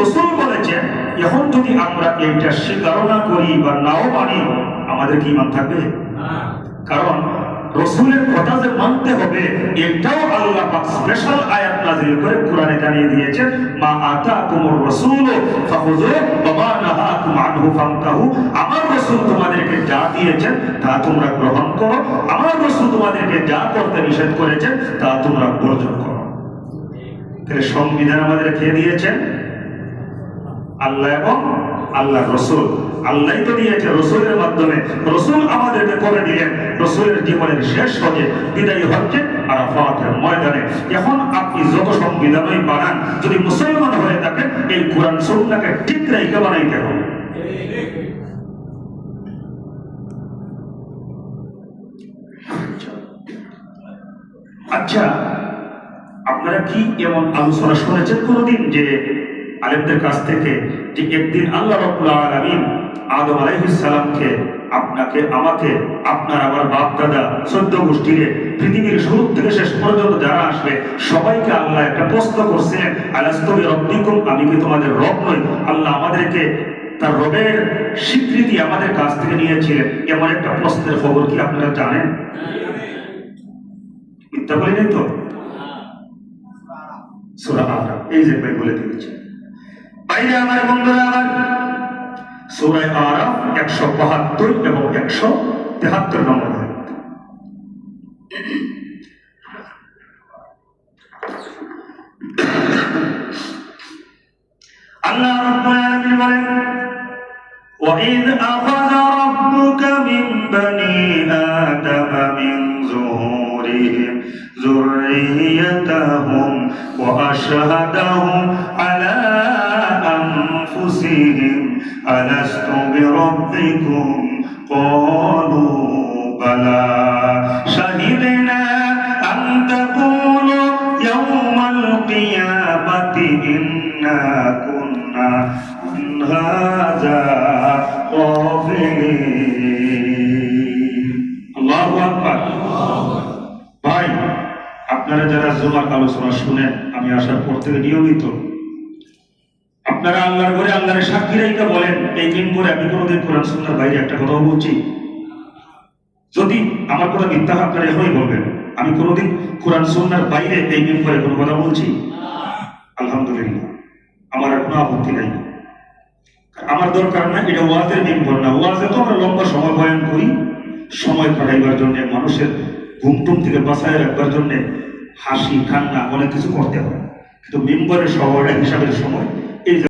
রসুল বলেছেন, এখন যদি আমরা এইটা স্বীকার না করি বা নাও মানি, আমাদের কি ইমান থাকবে? কারণ রসুলের কথা যে মানতে হবে, এটাও আল্লাহ স্পেশাল আয়াত নাজিল করে কোরআনে জানিয়ে দিয়েছেন, মা আতাকুমুর রাসূল ফাখুযু ওয়া মা নাহাকুম আনহু ফান্তাহু আমার রাসূল তোমাদেরকে যা দিয়েছেন, তা তোমরা গ্রহণ করো। আমার রাসূল তোমাদেরকে যা করতে নিষেধ করেছেন, তা তোমরা বর্জন করো। সংবিধান আমাদের খেয়ে দিয়েছেন? আল্লাহ এবং আল্লাহ রসুল। আল্লাহ তো দিয়েছে রসুলের মাধ্যমে। রসুল আমাদেরকে করে দিলেন। রসুলের জীবনের শেষ হজে বিদায়ী হচ্ছে আরাফাতের ময়দানে। এখন আপনি যত সংবিধানই বানান, যদি মুসলমান হয়ে এই কোরআন সুন্নাকে ঠিক রেখে বানাইতে হবে। আচ্ছা আপনারা কি এমন আলোচনা শুনেছেন কোনোদিন যে আলেমদের কাছ থেকে যে একদিন আল্লাহ রব্বুল আলামিন আদম আলাইহিস আপনাকে, আমাকে, আপনার আমার বাপ দাদা চোদ্দ গোষ্ঠীরে, পৃথিবীর শুরু থেকে শেষ পর্যন্ত যারা আসবে, সবাইকে আল্লাহ একটা প্রশ্ন করছিলেন আলাস্তবি রব্বিকুম, আমি কি তোমাদের রব নই? আল্লাহ আমাদেরকে তার রবের স্বীকৃতি আমাদের কাছ থেকে নিয়েছিলেন। এমন একটা প্রশ্নের খবর কি আপনারা জানেন? মিথ্যা বলি নাই তো? সুরা আরাফ এই যে ভাই বলে দিয়েছে। বাইরে আমার বন্ধুরা আমার সুরায় আরাফ একশো বাহাত্তর এবং একশো তেহাত্তর নম্বর আয়াত। আল্লাহ রাব্বুল আলামিন বলেন وإذ أخذ ربك من بني آدم من ظهورهم ذريتهم وأشهدهم ألست بربكم قالوا بلى شهدنا أن تقولوا يوم القيامة إنا كنا عن هذا غافلين الله أكبر ভাই আপনারা যারা জুমার আলোচনা শুনেন আমি আসার পর থেকে নিয়মিত আপনারা আল্লাহর ঘরে আল্লাহর সাক্ষী রাইকা বলেন, এই দিন করে আমি কোনোদিন কোরআন সুন্নার বাইরে একটা কথাও বলছি। যদি আমার কথা মিথ্যা আপনারা এখনই বলবেন, আমি কোনোদিন কোরআন সুন্নার বাইরে এই দিন করে কোনো কথা বলছি। আলহামদুলিল্লাহ, আমার আর কোনো আপত্তি নাই। আমার দরকার না এটা ওয়াজের নির্ভর না, ওয়াজে তো আমরা লম্বা সময় বয়ান করি, সময় কাটাইবার জন্য, মানুষের ঘুমটুম থেকে বাঁচায় রাখবার জন্য হাসি, কান্না অনেক কিছু করতে হয়। কিন্তু মেম্বারের সময়টা হিসাবের সময়